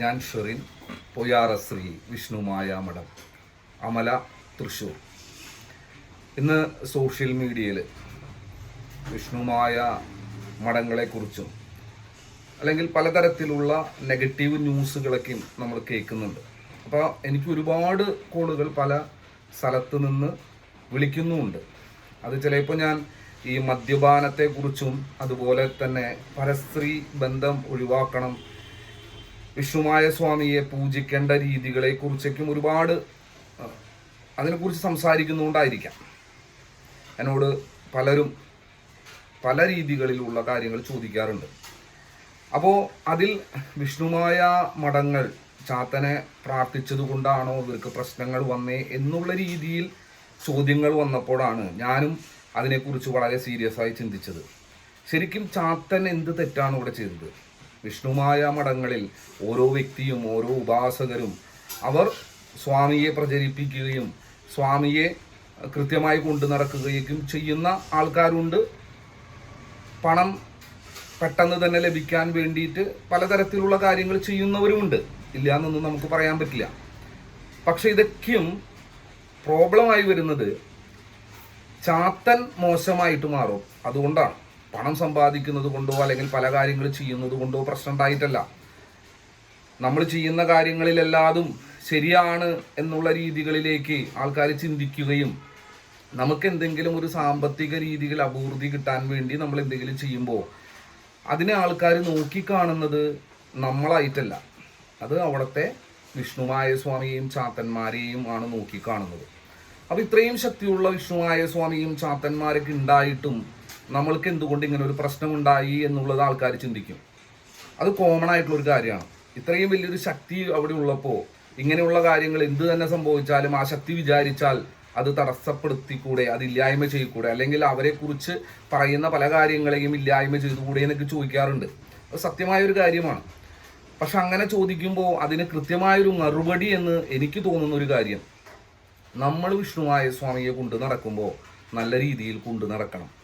ഞാൻ ഷെറിൻ പൊയ്യാറ ശ്രീ വിഷ്ണുമായ മഠം. അമല തൃശൂർ ഇന്ന് സോഷ്യൽ മീഡിയയിൽ വിഷ്ണുമായ മഠങ്ങളെക്കുറിച്ചും അല്ലെങ്കിൽ പലതരത്തിലുള്ള നെഗറ്റീവ് ന്യൂസുകളൊക്കെ നമ്മൾ കേൾക്കുന്നുണ്ട്. അപ്പോൾ എനിക്ക് ഒരുപാട് കോളുകൾ പല സ്ഥലത്ത് നിന്ന് വിളിക്കുന്നുമുണ്ട്. അത് ചിലപ്പോൾ ഞാൻ ഈ മദ്യപാനത്തെക്കുറിച്ചും അതുപോലെ തന്നെ പരസ്ത്രീ ബന്ധം ഒഴിവാക്കണം വിഷ്ണുമായ സ്വാമിയെ പൂജിക്കേണ്ട രീതികളെ കുറിച്ചൊക്കെ ഒരുപാട് അതിനെക്കുറിച്ച് സംസാരിക്കുന്നുകൊണ്ടായിരിക്കാം എന്നോട് പലരും പല രീതികളിലുള്ള കാര്യങ്ങൾ ചോദിക്കാറുണ്ട്. അപ്പോൾ അതിൽ വിഷ്ണുമായ മഠങ്ങൾ ചാത്തനെ പ്രാർത്ഥിച്ചത് കൊണ്ടാണോ ഇവർക്ക് പ്രശ്നങ്ങൾ വന്നേ എന്നുള്ള രീതിയിൽ ചോദ്യങ്ങൾ വന്നപ്പോഴാണ് ഞാനും അതിനെക്കുറിച്ച് വളരെ സീരിയസ് ആയി ചിന്തിച്ചത്. ശരിക്കും ചാത്തൻ എന്ത് തെറ്റാണ് ഇവിടെ ചെയ്തത്? വിഷ്ണുമായ മഠങ്ങളിൽ ഓരോ വ്യക്തിയും ഓരോ ഉപാസകരും അവർ സ്വാമിയെ പ്രചരിപ്പിക്കുകയും സ്വാമിയെ കൃത്യമായി കൊണ്ടു നടക്കുകയും ചെയ്യുന്ന ആൾക്കാരുണ്ട്. പണം പെട്ടെന്ന് തന്നെ ലഭിക്കാൻ വേണ്ടിയിട്ട് പലതരത്തിലുള്ള കാര്യങ്ങൾ ചെയ്യുന്നവരുമുണ്ട്. ഇല്ല എന്നൊന്നും നമുക്ക് പറയാൻ പറ്റില്ല. പക്ഷെ ഇതൊക്കെയും പ്രോബ്ലമായി വരുന്നത് ചാത്തൻ മോശമായിട്ട് മാറും. അതുകൊണ്ടാണ്. പണം സമ്പാദിക്കുന്നത് കൊണ്ടോ അല്ലെങ്കിൽ പല കാര്യങ്ങൾ ചെയ്യുന്നത് കൊണ്ടോ പ്രശ്നം ഉണ്ടായിട്ടല്ല. നമ്മൾ ചെയ്യുന്ന കാര്യങ്ങളിലെല്ലാതും ശരിയാണ് എന്നുള്ള രീതികളിലേക്ക് ആൾക്കാർ ചിന്തിക്കുകയും നമുക്ക് എന്തെങ്കിലും ഒരു സാമ്പത്തിക രീതിയിൽ അഭിവൃദ്ധി കിട്ടാൻ വേണ്ടി നമ്മൾ എന്തെങ്കിലും ചെയ്യുമ്പോൾ അതിനെ ആൾക്കാർ നോക്കിക്കാണുന്നത് നമ്മളായിട്ടല്ല. അത് അവിടുത്തെ വിഷ്ണുമായ സ്വാമിയെയും ചാത്തന്മാരെയും ആണ് നോക്കിക്കാണുന്നത്. അപ്പോൾ ഇത്രയും ശക്തിയുള്ള വിഷ്ണുമായ സ്വാമിയും ചാത്തന്മാരൊക്കെ ഉണ്ടായിട്ടും നമ്മൾക്ക് എന്തുകൊണ്ട് ഇങ്ങനെ ഒരു പ്രശ്നം ഉണ്ടായി എന്നുള്ളത് ആൾക്കാർ ചിന്തിക്കും. അത് കോമൺ ആയിട്ടുള്ള ഒരു കാര്യമാണ്. ഇത്രയും വലിയൊരു ശക്തി അവിടെ ഉള്ളപ്പോൾ ഇങ്ങനെയുള്ള കാര്യങ്ങൾ എന്ത് തന്നെ സംഭവിച്ചാലും ആ ശക്തി വിചാരിച്ചാൽ അത് തടസ്സപ്പെടുത്തിക്കൂടെ അത് ഇല്ലായ്മ ചെയ്യൂടെ അല്ലെങ്കിൽ അവരെക്കുറിച്ച് പറയുന്ന പല കാര്യങ്ങളെയും ഇല്ലായ്മ ചെയ്തുകൂടെ എന്നൊക്കെ ചോദിക്കാറുണ്ട്. അത് സത്യമായ ഒരു കാര്യമാണ്. പക്ഷെ അങ്ങനെ ചോദിക്കുമ്പോൾ അതിന് കൃത്യമായൊരു മറുപടി എന്ന് എനിക്ക് തോന്നുന്ന ഒരു കാര്യം. നമ്മൾ വിഷ്ണുവായ സ്വാമിയെ കൊണ്ട് നടക്കുമ്പോൾ നല്ല രീതിയിൽ കൊണ്ട് നടക്കണം.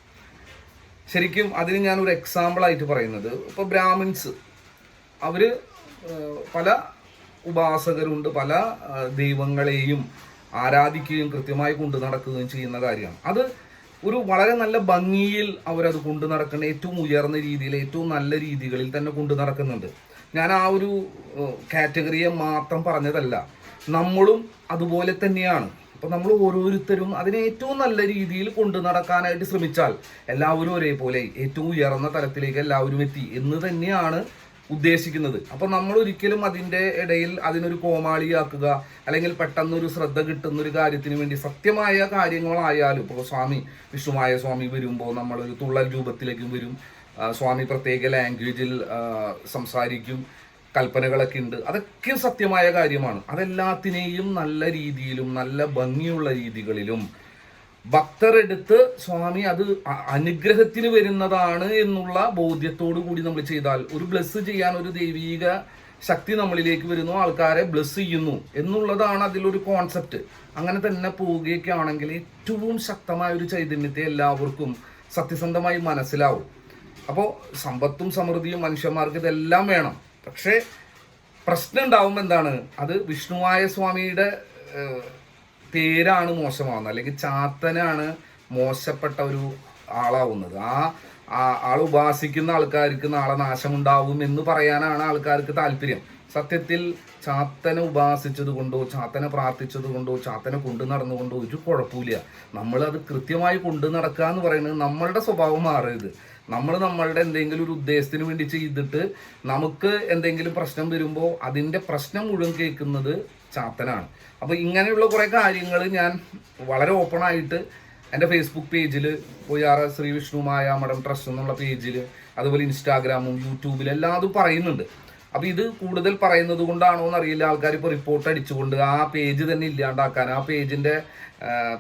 ശരിക്കും അതിന് ഞാൻ ഒരു എക്സാമ്പിൾ ആയിട്ട് പറയുന്നത്. ഇപ്പോൾ ബ്രാഹ്മിൻസ് അവർ പല ഉപാസകരുണ്ട് പല ദൈവങ്ങളെയും ആരാധിക്കുകയും കൃത്യമായി കൊണ്ടു നടക്കുകയും ചെയ്യുന്ന കാര്യമാണ്. അത് ഒരു വളരെ നല്ല ഭംഗിയിൽ അവരത് കൊണ്ടു നടക്കുന്ന ഏറ്റവും ഉയർന്ന രീതിയിൽ ഏറ്റവും നല്ല രീതികളിൽ തന്നെ കൊണ്ടു നടക്കുന്നുണ്ട്. ഞാൻ ആ ഒരു കാറ്റഗറിയെ മാത്രം പറഞ്ഞതല്ല. നമ്മളും അതുപോലെ തന്നെയാണ്. അപ്പൊ നമ്മൾ ഓരോരുത്തരും അതിനെ ഏറ്റവും നല്ല രീതിയിൽ കൊണ്ടു നടക്കാനായിട്ട് ശ്രമിച്ചാൽ എല്ലാവരും ഒരേപോലെ ഏറ്റവും ഉയർന്ന തലത്തിലേക്ക് എല്ലാവരും എത്തി എന്ന് തന്നെയാണ് ഉദ്ദേശിക്കുന്നത്. അപ്പൊ നമ്മൾ ഒരിക്കലും അതിന്റെ ഇടയിൽ അതിനൊരു കോമാളിയാക്കുക അല്ലെങ്കിൽ പെട്ടെന്നൊരു ശ്രദ്ധ കിട്ടുന്ന ഒരു കാര്യത്തിന് വേണ്ടി സത്യമായ കാര്യങ്ങളായാലും ഇപ്പോൾ സ്വാമി വിഷ്ണുമായ സ്വാമി വരുമ്പോൾ നമ്മളൊരു തുള്ളൽ രൂപത്തിലേക്കും വരും. സ്വാമി പ്രത്യേക ലാംഗ്വേജിൽ സംസാരിക്കും. കൽപ്പനകളൊക്കെ ഉണ്ട്. അതൊക്കെ സത്യമായ കാര്യമാണ്. അതെല്ലാത്തിനെയും നല്ല രീതിയിലും നല്ല ഭംഗിയുള്ള രീതികളിലും ഭക്തരെടുത്ത് സ്വാമി അത് അനുഗ്രഹത്തിന് വരുന്നതാണ് എന്നുള്ള ബോധ്യത്തോടു കൂടി നമ്മൾ ചെയ്താൽ ഒരു ബ്ലസ് ചെയ്യാൻ ഒരു ദൈവീക ശക്തി നമ്മളിലേക്ക് വരുന്നു ആൾക്കാരെ ബ്ലസ് ചെയ്യുന്നു എന്നുള്ളതാണ് അതിലൊരു കോൺസെപ്റ്റ്. അങ്ങനെ തന്നെ പോവുകയൊക്കെ ആണെങ്കിൽ ഏറ്റവും ശക്തമായ ഒരു ചൈതന്യത്തെ എല്ലാവർക്കും സത്യസന്ധമായി മനസ്സിലാവും. അപ്പോൾ സമ്പത്തും സമൃദ്ധിയും മനുഷ്യന്മാർക്ക് ഇതെല്ലാം വേണം. പക്ഷേ പ്രശ്നം ഉണ്ടാവുമ്പോൾ എന്താണ്? അത് വിഷ്ണുവായ സ്വാമിയുടെ പേരാണ് മോശമാവുന്നത്. അല്ലെങ്കിൽ ചാത്തനാണ് മോശപ്പെട്ട ഒരു ആളാവുന്നത്. ആ- ആൾ ഉപാസിക്കുന്ന ആൾക്കാർക്ക് നാളെ നാശമുണ്ടാവും എന്ന് പറയാനാണ് ആൾക്കാർക്ക് താല്പര്യം. സത്യത്തിൽ ചാത്തനെ ഉപാസിച്ചത് കൊണ്ടോ ചാത്തനെ പ്രാർത്ഥിച്ചത് കൊണ്ടോ ചാത്തനെ കൊണ്ടു നടന്നുകൊണ്ടോ ഒരു കുഴപ്പമില്ല നമ്മളത് കൃത്യമായി കൊണ്ടു നടക്കുക എന്ന് പറയുന്നത് നമ്മളുടെ സ്വഭാവം മാറരുത്. നമ്മൾ നമ്മളുടെ എന്തെങ്കിലും ഒരു ഉദ്ദേശത്തിന് വേണ്ടി ചെയ്തിട്ട് നമുക്ക് എന്തെങ്കിലും പ്രശ്നം വരുമ്പോൾ അതിന്റെ പ്രശ്നം മുഴുവൻ കേൾക്കുന്നത് ചാത്തനാണ്. അപ്പോൾ ഇങ്ങനെയുള്ള കുറേ കാര്യങ്ങൾ ഞാൻ വളരെ ഓപ്പണായിട്ട് എന്റെ ഫേസ്ബുക്ക് പേജിൽ പോയി ശ്രീ വിഷ്ണുമായ മഠം ട്രസ്റ്റ് എന്നുള്ള പേജിൽ അതുപോലെ ഇൻസ്റ്റാഗ്രാമും യൂട്യൂബിലും എല്ലാതും പറയുന്നുണ്ട്. അപ്പോൾ ഇത് കൂടുതൽ പറയുന്നത് കൊണ്ടാണോ എന്നറിയില്ല. ആൾക്കാർ ഇപ്പോൾ റിപ്പോർട്ട് അടിച്ചുകൊണ്ട് ആ പേജ് തന്നെ ഇല്ലാണ്ടാക്കാൻ ആ പേജിന്റെ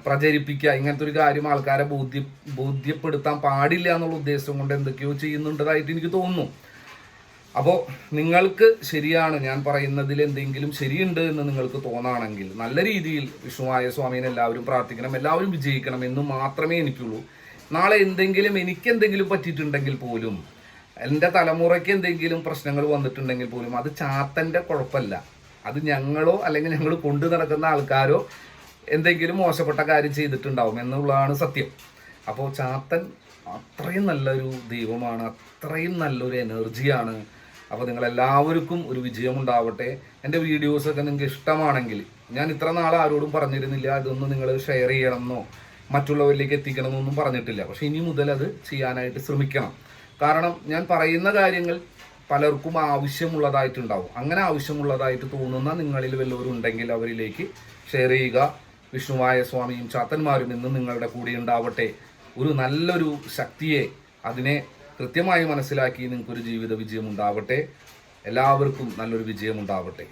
പ്രചരിപ്പിക്കുക ഇങ്ങനത്തെ ഒരു കാര്യം ആൾക്കാരെ ബോധ്യ ബോധ്യപ്പെടുത്താൻ പാടില്ല എന്നുള്ള ഉദ്ദേശം കൊണ്ട് എന്തൊക്കെയോ ചെയ്യുന്നുണ്ടതായിട്ട് എനിക്ക് തോന്നുന്നു. അപ്പോൾ നിങ്ങൾക്ക് ശരിയാണ് ഞാൻ പറയുന്നതിൽ എന്തെങ്കിലും ശരിയുണ്ട് എന്ന് നിങ്ങൾക്ക് തോന്നാണെങ്കിൽ നല്ല രീതിയിൽ വിഷ്ണുവായ സ്വാമീനെ എല്ലാവരും പ്രാർത്ഥിക്കണം എല്ലാവരും വിജയിക്കണം എന്ന് മാത്രമേ എനിക്കുള്ളൂ. നാളെ എന്തെങ്കിലും എനിക്ക് എന്തെങ്കിലും പറ്റിയിട്ടുണ്ടെങ്കിൽ പോലും എന്റെ തലമുറയ്ക്ക് എന്തെങ്കിലും പ്രശ്നങ്ങൾ വന്നിട്ടുണ്ടെങ്കിൽ പോലും അത് ചാത്തന്റെ കുഴപ്പമല്ല. അത് ഞങ്ങളോ അല്ലെങ്കിൽ ഞങ്ങൾ കൊണ്ടു നടക്കുന്ന ആൾക്കാരോ എന്തെങ്കിലും മോശപ്പെട്ട കാര്യം ചെയ്തിട്ടുണ്ടാവും എന്നുള്ളതാണ് സത്യം. അപ്പോൾ ചാത്തൻ അത്രയും നല്ലൊരു ദൈവമാണ് അത്രയും നല്ലൊരു എനർജിയാണ് അപ്പോൾ നിങ്ങൾ എല്ലാവർക്കും ഒരു വിജയമുണ്ടാവട്ടെ. എന്റെ വീഡിയോസൊക്കെ നിങ്ങൾക്ക് ഇഷ്ടമാണെങ്കിൽ ഞാൻ ഇത്ര നാൾ ആരോടും പറഞ്ഞിരുന്നില്ല ഇതൊന്നും നിങ്ങൾ ഷെയർ ചെയ്യണമെന്നോ മറ്റുള്ളവരിലേക്ക് എത്തിക്കണമെന്നൊന്നും പറഞ്ഞിട്ടില്ല. പക്ഷെ ഇനി മുതൽ അത് ചെയ്യാനായിട്ട് ശ്രമിക്കണം. കാരണം ഞാൻ പറയുന്ന കാര്യങ്ങൾ പലർക്കും ആവശ്യമുള്ളതായിട്ടുണ്ടാവും. അങ്ങനെ ആവശ്യമുള്ളതായിട്ട് തോന്നുന്ന നിങ്ങളിൽ വല്ലവരും ഉണ്ടെങ്കിൽ അവരിലേക്ക് ഷെയർ ചെയ്യുക. വിഷ്ണുവായ സ്വാമിയും ചാത്തന്മാരും ഇന്ന് നിങ്ങളുടെ കൂടെ ഉണ്ടാവട്ടെ. ഒരു നല്ലൊരു ശക്തിയെ അതിനെ കൃത്യമായി മനസ്സിലാക്കി നിങ്ങൾക്കൊരു ജീവിത വിജയം ഉണ്ടാവട്ടെ. എല്ലാവർക്കും നല്ലൊരു വിജയം ഉണ്ടാവട്ടെ.